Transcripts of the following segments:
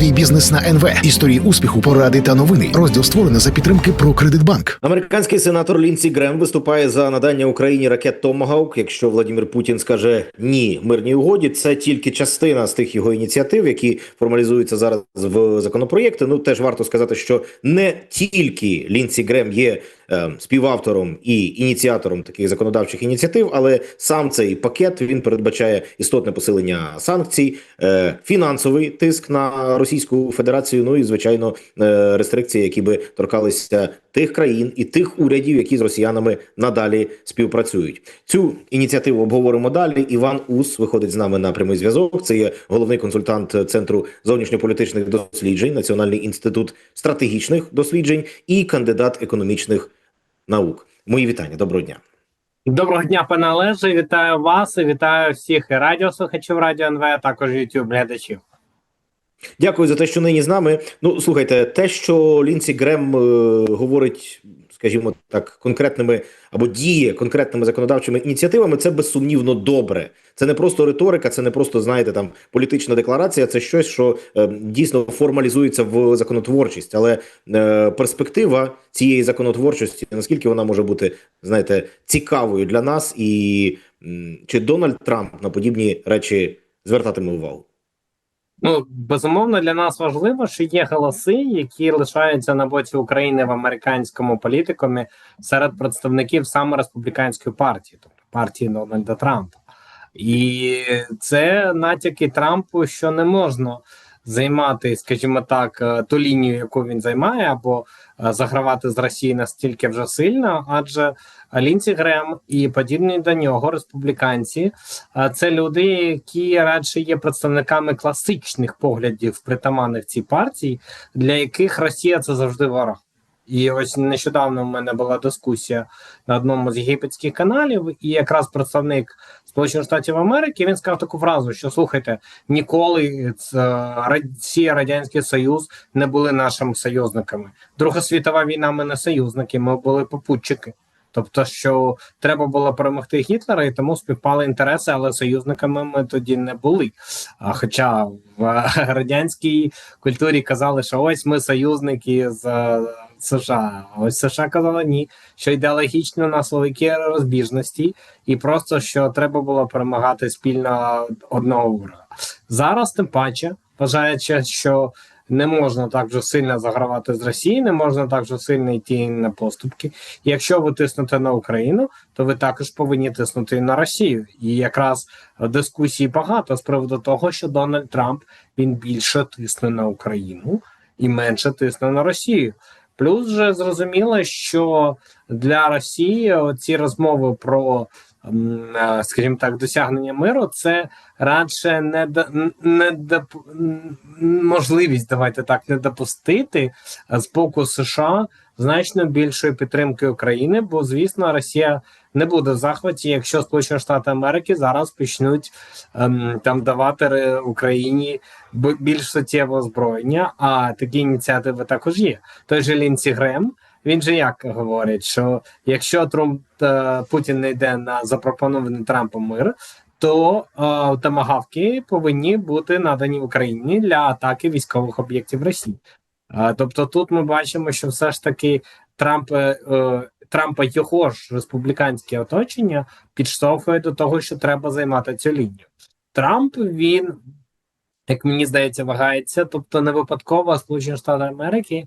Свій бізнес на НВ. Історії успіху, поради та новини. Розділ створений за підтримки про Кредитбанк. Американський сенатор Лінсі Грем виступає за надання Україні ракет Томагавк. Якщо Владимир Путін скаже ні мирній угоді, це тільки частина з тих його ініціатив, які формалізуються зараз в законопроєкти. Ну теж варто сказати, що не тільки Лінсі Грем є е, співавтором і ініціатором таких законодавчих ініціатив, але сам цей пакет він передбачає істотне посилення санкцій, е, фінансовий тиск на Російську Федерацію. Ну і звичайно е, рестрикції, які би торкалися тих країн і тих урядів, які з росіянами надалі співпрацюють. Цю ініціативу обговоримо далі. Іван Ус виходить з нами на прямий зв'язок. Це є головний консультант центру зовнішньополітичних досліджень, Національний інститут стратегічних досліджень і кандидат економічних наук. Мої вітання. Доброго дня. Доброго дня, пане Олеже. Вітаю вас і вітаю всіх і радіослухачів Радіо НВ, а також youtube глядачів. Дякую за те, що нині з нами. Ну слухайте, те, що Лінсі Грем е, говорить, скажімо так, конкретними або діє конкретними законодавчими ініціативами, це безсумнівно добре. Це не просто риторика, це не просто знаєте там політична декларація. Це щось, що е, дійсно формалізується в законотворчість. Але е, перспектива цієї законотворчості, наскільки вона може бути, знаєте, цікавою для нас, і чи Дональд Трамп на подібні речі звертатиме увагу? Ну безумовно для нас важливо, що є голоси, які лишаються на боці України в американському політикумі серед представників саме республіканської партії, тобто партії Дональда Трампа, і це натяки Трампу, що не можна займати, скажімо так, е, ту лінію, яку він займає, або е, загравати з Росії настільки вже сильно, адже Лінсі Грем і подібні до нього республіканці е, це люди, які радше є представниками класичних поглядів, притаманних цій партії, для яких Росія це завжди ворог. І ось нещодавно в мене була дискусія на одному з єгипетських каналів, і якраз представник Сполучених Штатів Америки він сказав таку фразу: що слухайте, ніколи Росія, Радянський Союз не були нашими союзниками. Друга світова війна. Ми не союзники, ми були попутчики. Тобто, що треба було перемогти Гітлера, і тому співпали інтереси, але союзниками ми тоді не були. А хоча в радянській культурі казали, що ось ми союзники з е, США. Ось США казали ні, що ідеологічно у нас великі розбіжності, і просто що треба було перемагати спільно одного ворога. Зараз, тим паче, вважаючи, що не можна так же сильно загравати з Росії, не можна так же сильно йти на поступки. Якщо ви тиснете на Україну, то ви також повинні тиснути на Росію. І якраз дискусії багато з приводу того, що Дональд Трамп він більше тисне на Україну і менше тисне на Росію. Плюс же зрозуміло, що для Росії ці розмови про е, скажімо так, досягнення миру це радше не до, не можливість, давайте так, не допустити з боку США значно більшої підтримки України, бо звісно, Росія не буде в захваті, якщо Сполучені Штати Америки зараз почнуть ем, там давати Україні більш суттєве озброєння. А такі ініціативи також є. Той же Лінсі Грем. Він же як говорить, що якщо Трамп е, Путін не йде на запропонований Трампом мир, то е, тамагавки повинні бути надані Україні для атаки військових об'єктів Росії. Тобто, тут ми бачимо, що все ж таки Трамп е, е, Трампа його ж республіканське оточення підштовхує до того, що треба займати цю лінію. Трамп він, як мені здається, вагається, тобто не випадково Сполучені Штати Америки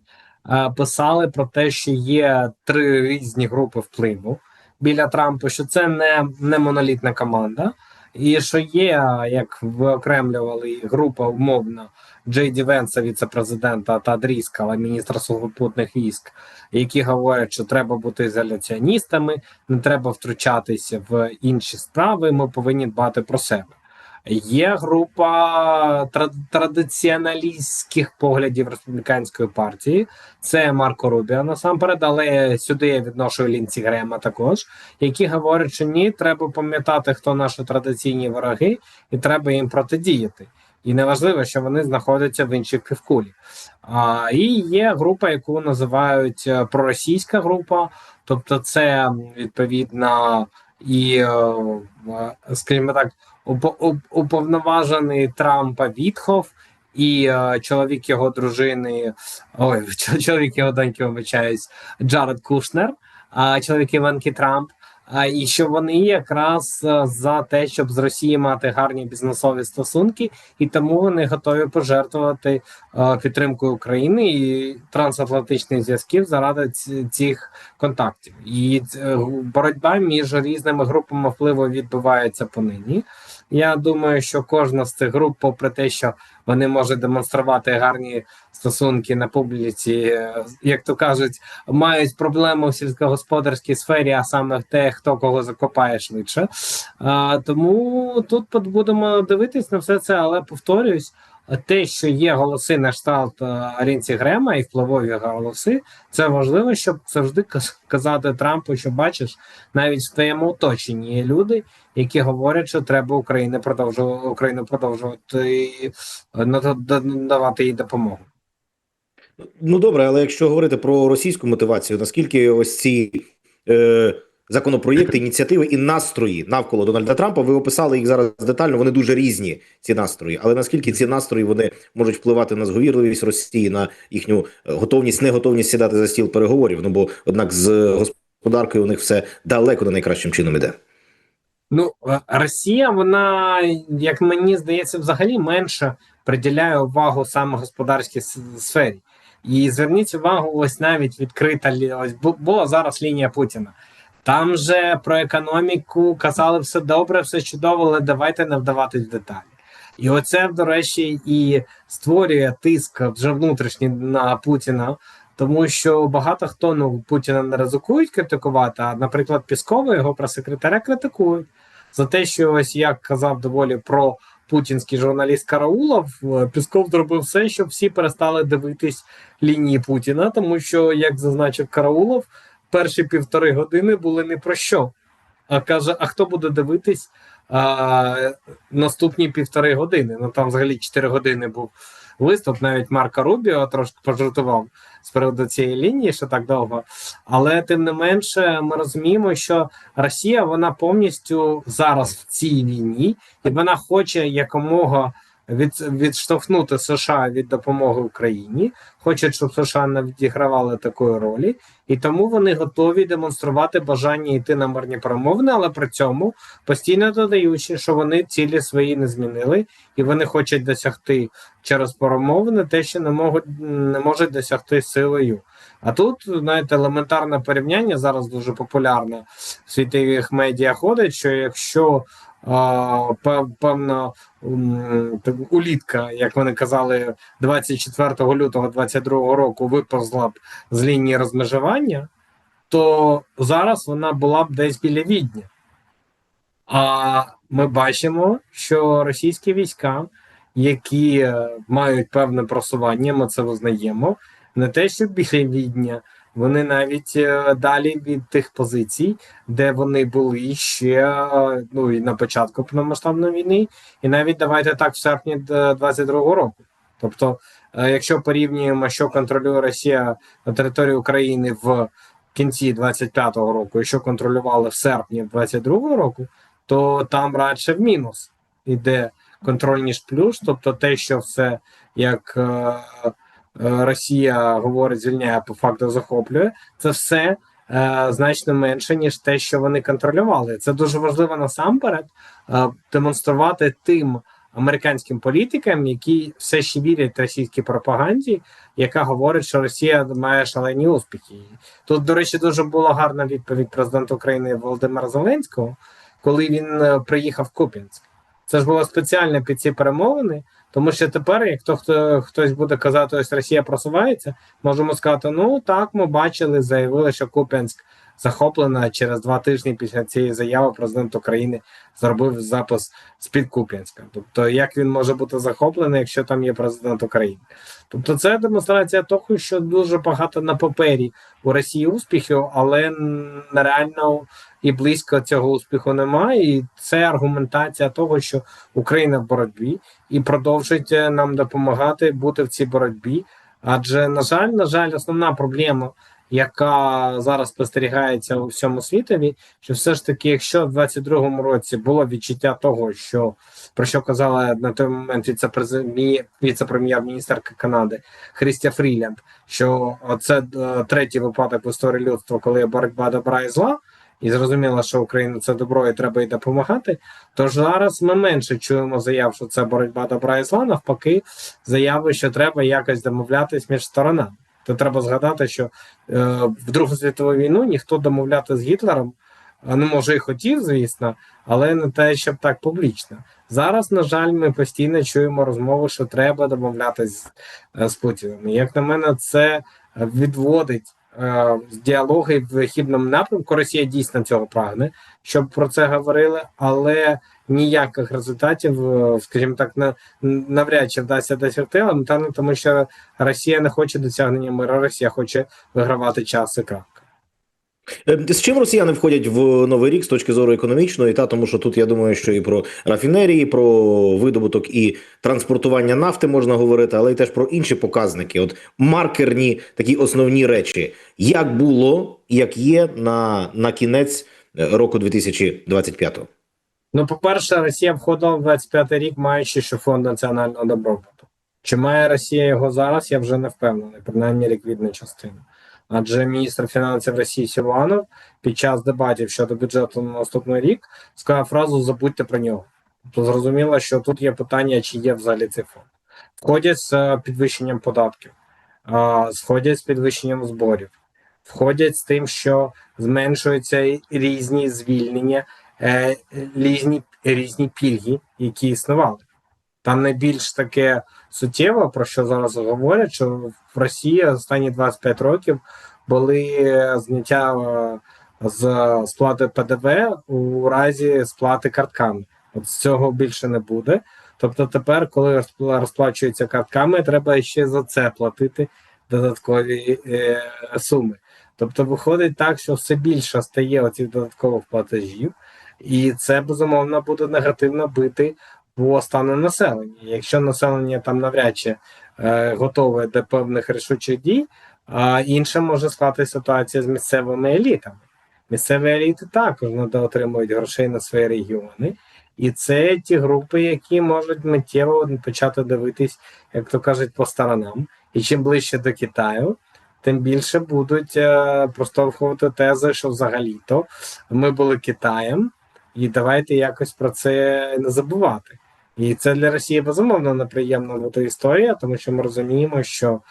е, писали про те, що є три різні групи впливу біля Трампа, що це не, не монолітна команда, і що є, як виокремлювали група умовно Джей Ді Венса, віце-президента та Дріскала, міністра сухопутних військ, які говорять, що треба бути ізоляціоністами, не треба втручатися в інші справи. Ми повинні дбати про себе. Є група тра- традиціоналістських поглядів республіканської партії. Це Марко Рубіо насамперед, але сюди я відношу Лінці Грема також, які говорять, що ні, треба пам'ятати, хто наші традиційні вороги, і треба їм протидіяти. І неважливо, що вони знаходяться в іншій півкулі. А, і є група, яку називають е, проросійська група, тобто це відповідно і, е, е, скажімо так, уповноважений Трампа Вітхов і е, чоловік його дружини, ой, чоловік його доньки, вибачаюсь, Джаред Кушнер, а чоловік Іванки Трамп. І що вони якраз е, за те, щоб з Росії мати гарні бізнесові стосунки, і тому вони готові пожертвувати е, підтримкою України і трансатлантичних зв'язків заради цих контактів. І е, боротьба між різними групами впливу відбувається понині. Я думаю, що кожна з цих груп, попри те, що вони можуть демонструвати гарні стосунки на публіці, е, як то кажуть, мають проблему в сільськогосподарській сфері, а саме те, хто кого закопає швидше. А, тому тут будемо дивитись на все це, але повторюсь. Те, що є голоси на штат е, Рінці Грема і впливові голоси, це важливо, щоб завжди каз- казати Трампу, що бачиш, навіть в твоєму оточенні є люди, які говорять, що треба Україні продовжувати Україну продовжувати е, нада- давати їй допомогу. Ну добре, але якщо говорити про російську мотивацію, наскільки ось ці е, законопроєкти, ініціативи і настрої навколо Дональда Трампа, ви описали їх зараз детально. Вони дуже різні, ці настрої. Але наскільки ці настрої вони можуть впливати на зговірливість Росії, на їхню е, готовність, неготовність сідати за стіл переговорів? Ну бо однак з господаркою у них все далеко не найкращим чином іде. Ну, е, Росія, вона, як мені здається, взагалі менше приділяє увагу саме господарській сфері. І зверніть увагу, ось навіть відкрита ось бу- була зараз лінія Путіна. Там же про економіку казали все добре, все чудово, але давайте не вдаватись в деталі. І оце, до речі, і створює тиск вже внутрішній на Путіна, тому що багато хто ну Путіна не ризикують критикувати. А, наприклад, Піскова, його прес-секретаря, критикують за те, що ось як казав доволі про путінський журналіст Караулов, е, Пісков зробив все, щоб всі перестали дивитись лінії Путіна, тому що, як зазначив Караулов, перші півтори години були не про що. А каже: а хто буде дивитись а, наступні півтори години? Ну там взагалі 4 години був виступ. Навіть Марка Рубіо трошки пожартував з приводу цієї лінії, що так довго. Але тим не менше, ми розуміємо, що Росія вона повністю зараз в цій війні, і вона хоче якомога від, відштовхнути США від допомоги Україні, хоче, щоб США не відігравали такої ролі, і тому вони готові демонструвати бажання йти на мирні перемовини, але при цьому постійно додаючи, що вони цілі свої не змінили, і вони хочуть досягти через перемовини те, що не можуть не можуть досягти силою. А тут знаєте, елементарне порівняння зараз дуже популярне в світових медіа ходить, що якщо певна улітка, як вони казали, 24 лютого 22 року виповзла б з лінії розмежування, то зараз вона була б десь біля Відня. А ми бачимо, що російські війська, які е, мають певне просування, ми це визнаємо, не те, що біля Відня, вони навіть е, далі від тих позицій, де вони були ще е, ну і на початку повномасштабної війни, і навіть давайте так в серпні 22-го року. Тобто, е, якщо порівнюємо, що контролює Росія на території України в кінці 25-го року, і що контролювали в серпні 22-го року, то там радше в мінус іде контроль ніж плюс, тобто те, що все як. Е, Росія говорить, звільняє по факту захоплює. Це все е, значно менше ніж те, що вони контролювали. Це дуже важливо насамперед е, демонструвати тим американським політикам, які все ще вірять російській пропаганді, яка говорить, що Росія має шалені успіхи. Тут, до речі, дуже була гарна відповідь президента України Володимира Зеленського, коли він приїхав в Куп'янськ. Це ж було спеціально під ці перемовини. Тому що тепер, як то хто хтось буде казати, ось Росія просувається, можемо сказати: ну так, ми бачили, заявили, що Куп'янськ захоплена через два тижні після цієї заяви. Президент України зробив запис з під Куп'янська. Тобто, як він може бути захоплений, якщо там є президент України? Тобто, це демонстрація того, що дуже багато на папері у Росії успіхів, але нереально і близько цього успіху немає. І це аргументація того, що Україна в боротьбі і продовжить е, нам допомагати бути в цій боротьбі. Адже, на жаль, на жаль, основна проблема, яка зараз спостерігається у всьому світові, що все ж таки, якщо в 22-му році було відчуття того, що про що казала на той момент віце-прем'єр-міністерка Канади Христя Фрілянд, що це е, третій випадок в історії людства, коли боротьба добра і зла, і зрозуміло, що Україна це добро і треба їй допомагати. Тож зараз ми менше чуємо заяв, що це боротьба добра і зла, навпаки, заяви, що треба якось домовлятись між сторонами. То треба згадати, що е, в Другу світову війну ніхто домовляти з Гітлером, а, ну може і хотів, звісно, але не те, щоб так публічно. Зараз, на жаль, ми постійно чуємо розмови, що треба домовлятися з, з Путіним. Як на мене, це відводить е, діалоги в хібному напрямку. Росія дійсно цього прагне, щоб про це говорили, але ніяких результатів, е, скажімо так, на навряд чи вдасться досягти, тому що Росія не хоче досягнення миру, Росія хоче вигравати час і крапка. Е, З чим росіяни входять в новий рік з точки зору економічної, та тому що тут я думаю, що і про рафінерії, про видобуток і транспортування нафти можна говорити, але й теж про інші показники. От маркерні такі основні речі, як було, як є на, на кінець е, року 2025. Ну, по-перше, Росія входила в 25-й рік, маючи ще фонд національного добробуту. Чи має Росія його зараз? Я вже не впевнений, принаймні ліквідну частину. Адже міністр фінансів Росії Сілуанов під час дебатів щодо бюджету на наступний рік сказав фразу Забудьте про нього. Тобто зрозуміло, що тут є питання, чи є взагалі цей фонд. Входять з підвищенням податків, сходять з підвищенням зборів, входять з тим, що зменшуються різні звільнення, е, різні, різні пільги, які існували. Там найбільш таке суттєво, про що зараз говорять, що в Росії останні 25 років були зняття е, з сплати ПДВ у разі сплати картками. От з цього більше не буде. Тобто, тепер, коли розпла- розплачуються картками, треба ще за це платити додаткові е, суми. Тобто, виходить так, що все більше стає оцих додаткових платежів, і це безумовно буде негативно бити по стану населення. Якщо населення там навряд чи е, готове до певних рішучих дій, а інша може склати ситуація з місцевими елітами. Місцеві еліти також не отримують грошей на свої регіони, і це ті групи, які можуть миттєво почати дивитись, як то кажуть, по сторонам. І чим ближче до Китаю, тим більше будуть е, проштовхувати тези, що взагалі-то ми були Китаєм, і давайте якось про це не забувати. І це для Росії безумовно неприємна буде історія, тому що ми розуміємо, що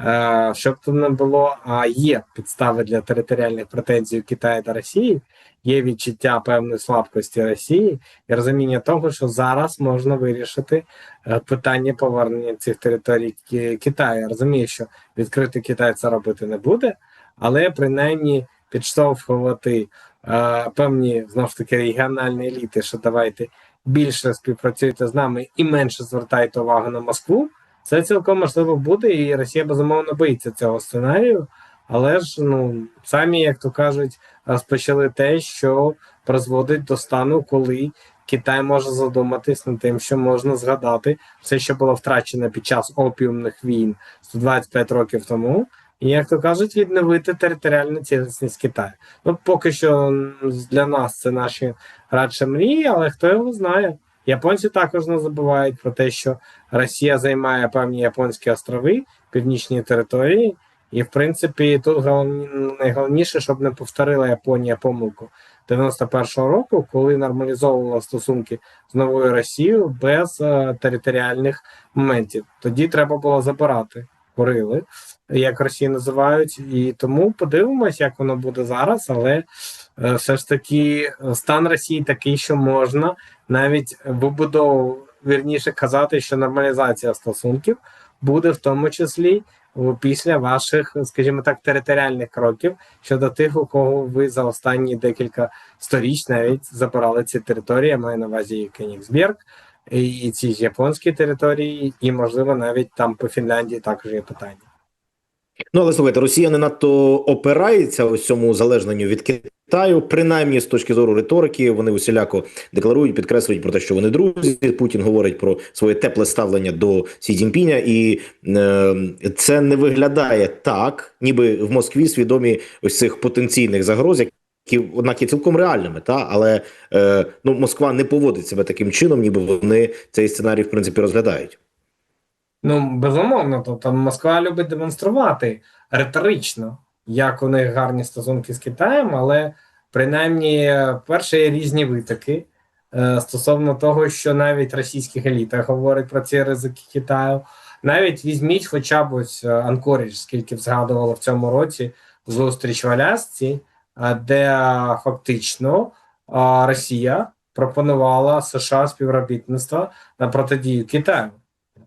е, щоб тут не було, а є підстави для територіальних претензій Китаю та Росії, є відчуття певної слабкості Росії і розуміння того, що зараз можна вирішити е, питання повернення цих територій Ки- Китаю. Я розумію, що відкритий Китай це робити не буде, але принаймні підштовхувати е, певні знову ж таки регіональні еліти, що давайте більше співпрацюйте з нами і менше звертайте увагу на Москву. Це цілком можливо буде, і Росія безумовно боїться цього сценарію. Але ж ну самі, як то кажуть, розпочали те, що призводить до стану, коли Китай може задуматись над тим, що можна згадати все, що було втрачено під час опіумних війн 125 років тому, і як то кажуть, відновити територіальну цілісність Китаю. Ну поки що для нас це наші радше мрії, але хто його знає. Японці також не забувають про те, що Росія займає певні японські острови, північні території, і в принципі тут найголовніше, щоб не повторила Японія помилку 91-го року, коли нормалізовувала стосунки з новою Росією без е, територіальних моментів. Тоді треба було забирати Курили, як Росії називають, і тому подивимось, як воно буде зараз, але е, все ж таки стан Росії такий, що можна навіть вибудову, вірніше казати, що нормалізація стосунків буде в тому числі після ваших, скажімо так, територіальних кроків щодо тих, у кого ви за останні декілька сторіч навіть забирали ці території. Я маю на увазі Кенігсберг, і ці японські території, і можливо навіть там по Фінляндії також є питання. Ну але слухайте, Росія не надто опирається ось цьому залежненню від Китаю, принаймні з точки зору риторики, вони усіляко декларують, підкреслюють про те, що вони друзі. Путін говорить про своє тепле ставлення до Сі Цзіньпіня, і е, це не виглядає так, ніби в Москві свідомі ось цих потенційних загроз, які однак є цілком реальними. Та але е, ну Москва не поводить себе таким чином, ніби вони цей сценарій в принципі розглядають. Ну, безумовно, тобто Москва любить демонструвати риторично, як у них гарні стосунки з Китаєм, але принаймні, перше, є різні витоки е, стосовно того, що навіть російських еліта говорять про ці ризики Китаю. Навіть візьміть хоча б ось е, Анкорідж, скільки згадувало в цьому році зустріч в Алясці, е, де е, фактично е, Росія пропонувала США співробітництво на протидію Китаю.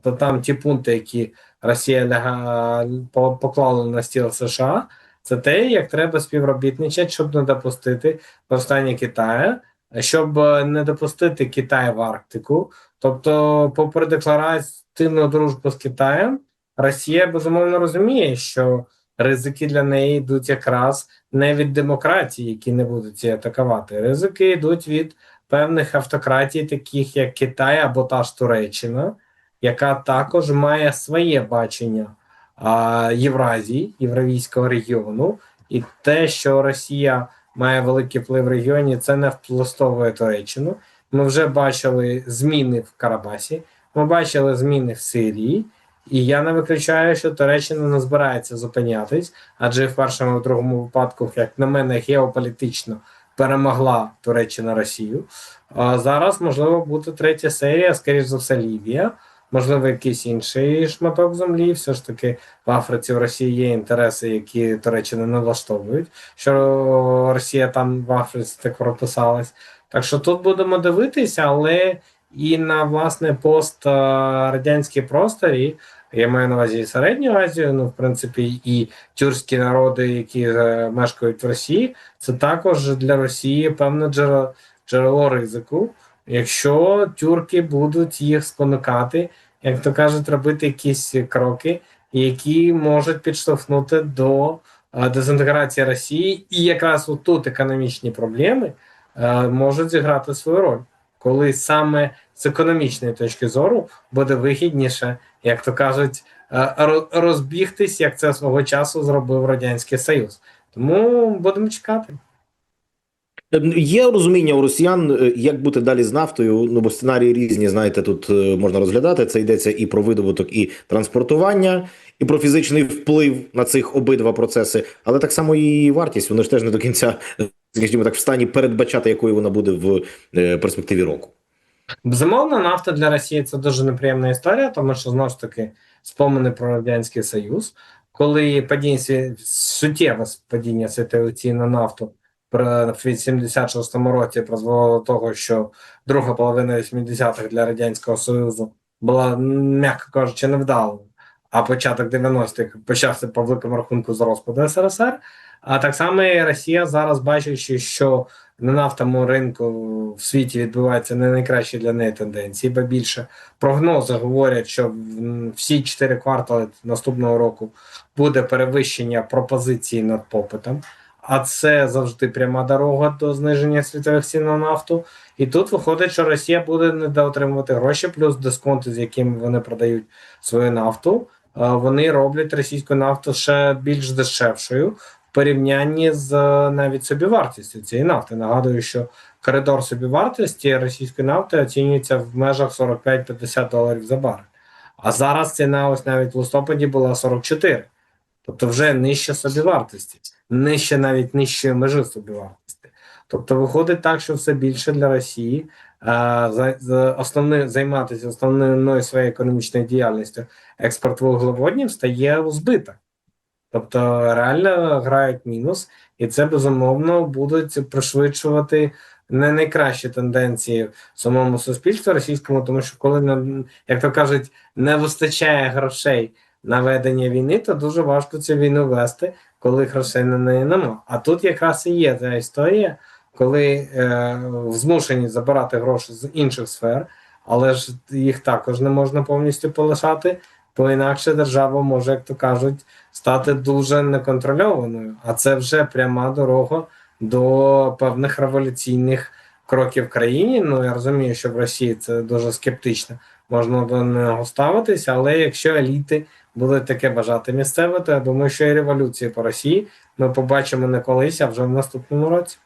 То там ті пункти, які Росія ляга- поклала на стіл США, це те, як треба співробітничати, щоб не допустити повстання Китаю, щоб е, не допустити Китай в Арктику. Тобто, попри декларативну дружбу з Китаєм, Росія безумовно розуміє, що ризики для неї йдуть якраз не від демократії, які не будуть її атакувати. Ризики йдуть від певних автократій, таких як Китай або та ж Туреччина яка також має своє бачення а, Євразії, Євразійського регіону, і те, що Росія має великий вплив в регіоні, це не впластовує Туреччину. Ми вже бачили зміни в Карабасі, ми бачили зміни в Сирії, і я не виключаю, що Туреччина не збирається зупинятись, адже в першому і другому випадку, як на мене, геополітично перемогла Туреччина Росію. А зараз можливо буде третя серія, скоріш за все, Лівія можливо, якийсь інший шматок землі. Все ж таки в Африці в Росії є інтереси, які Туреччина не влаштовують, що Росія там в Африці так прописалась. Так що тут будемо дивитися, але і на власне пострадянській просторі. Я маю на увазі середню Азію, ну в принципі, і тюркські народи, які е, мешкають в Росії, це також для Росії певне джерело, джерело ризику, якщо тюрки будуть їх спонукати, як то кажуть, робити якісь кроки, які можуть підштовхнути до е, дезінтеграції Росії, і якраз отут економічні проблеми е, можуть зіграти свою роль, коли саме з економічної точки зору буде вигідніше, як то кажуть, е, розбігтись, як це свого часу зробив Радянський Союз. Тому будемо чекати. Є розуміння у росіян, е, як бути далі з нафтою. Ну бо сценарії різні, знаєте, тут е, можна розглядати. Це йдеться і про видобуток, і транспортування, і про фізичний вплив на цих обидва процеси, але так само і вартість. Вони ж теж не до кінця, е, скажімо так, в стані передбачати, якою вона буде в е, перспективі року. Безумовно, нафта для Росії це дуже неприємна історія, тому що знову ж таки спомини про Радянський Союз, коли падіння суттєве падіння світових цін на нафту в 86-му році призвело до того, що друга половина 80-х для Радянського Союзу була, м'яко кажучи, невдалою, а початок 90-х почався по великому рахунку з розпаду СРСР. А так само і Росія зараз бачачи, що на нафтовому ринку в світі відбуваються не найкращі для неї тенденції, бо більше прогнози говорять, що всі чотири квартали наступного року буде перевищення пропозиції над попитом. А це завжди пряма дорога до зниження світових цін на нафту. І тут виходить, що Росія буде недоотримувати гроші, плюс дисконти, з якими вони продають свою нафту. Вони роблять російську нафту ще більш дешевшою в порівнянні з е, навіть собівартістю цієї нафти. Нагадую, що коридор собівартості російської нафти оцінюється в межах 45-50 доларів за барель. А зараз ціна ось навіть в листопаді була 44. Тобто вже нижче собівартості, нижче навіть нижчої межі собівартості. Тобто виходить так, що все більше для Росії е, за, за займатися основною своєю економічною діяльністю експорт вуглеводнів стає збиток. Тобто реально грають мінус, і це безумовно будуть пришвидшувати не найкращі тенденції самому суспільстві російському, тому що коли як то кажуть, не вистачає грошей на ведення війни, то дуже важко цю війну вести, коли грошей на неї нема. А тут якраз і є ця історія, коли е, змушені забирати гроші з інших сфер, але ж їх також не можна повністю полишати, бо інакше держава може, як то кажуть, стати дуже неконтрольованою. А це вже пряма дорога до певних революційних кроків в країні. Ну я розумію, що в Росії це дуже скептично. Можна до нього ставитися, але якщо еліти будуть таке бажати місцеве, то я думаю, що і революції по Росії ми побачимо не колись, а вже в наступному році.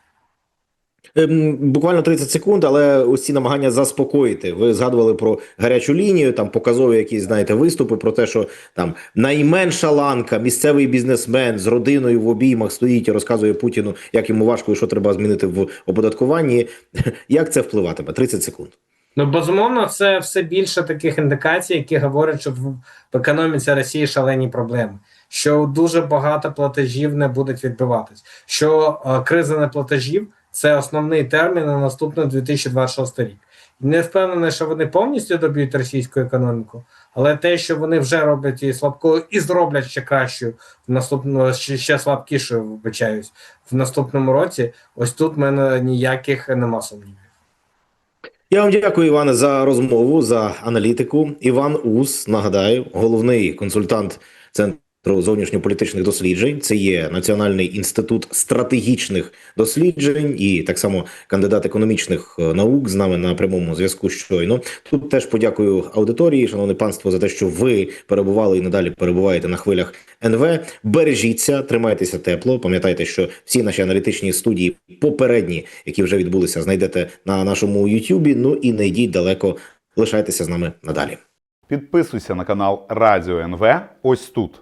Ем, Буквально 30 секунд, але ось ці намагання заспокоїти. Ви згадували про гарячу лінію, там показові якісь знаєте виступи про те, що там найменша ланка, місцевий бізнесмен з родиною в обіймах стоїть і розказує Путіну, як йому важко і що треба змінити в оподаткуванні. Як це впливатиме? 30 секунд. Ну, безумовно, це все більше таких індикацій, які говорять, що в, економіці Росії шалені проблеми, що дуже багато платежів не будуть відбиватись, що е, криза неплатежів це основний термін на наступний 2026 рік. Не впевнений, що вони повністю доб'ють російську економіку, але те, що вони вже роблять її слабкою і зроблять ще кращою в наступному ще, ще слабкішою, вибачаюсь, в наступному році. Ось тут в мене ніяких нема сумнівів. Я вам дякую, Іване, за розмову, за аналітику. Іван Ус, нагадаю, головний консультант центру зовнішньополітичних досліджень. Це є Національний інститут стратегічних досліджень і так само кандидат економічних е, наук з нами на прямому зв'язку. Щойно тут теж подякую аудиторії, шановне панство, за те, що ви перебували і надалі перебуваєте на хвилях НВ. Бережіться, тримайтеся тепло. Пам'ятайте, що всі наші аналітичні студії попередні, які вже відбулися, знайдете на нашому Ютубі. Ну і не йдіть далеко. Лишайтеся з нами надалі. Підписуйся на канал Радіо НВ ось тут.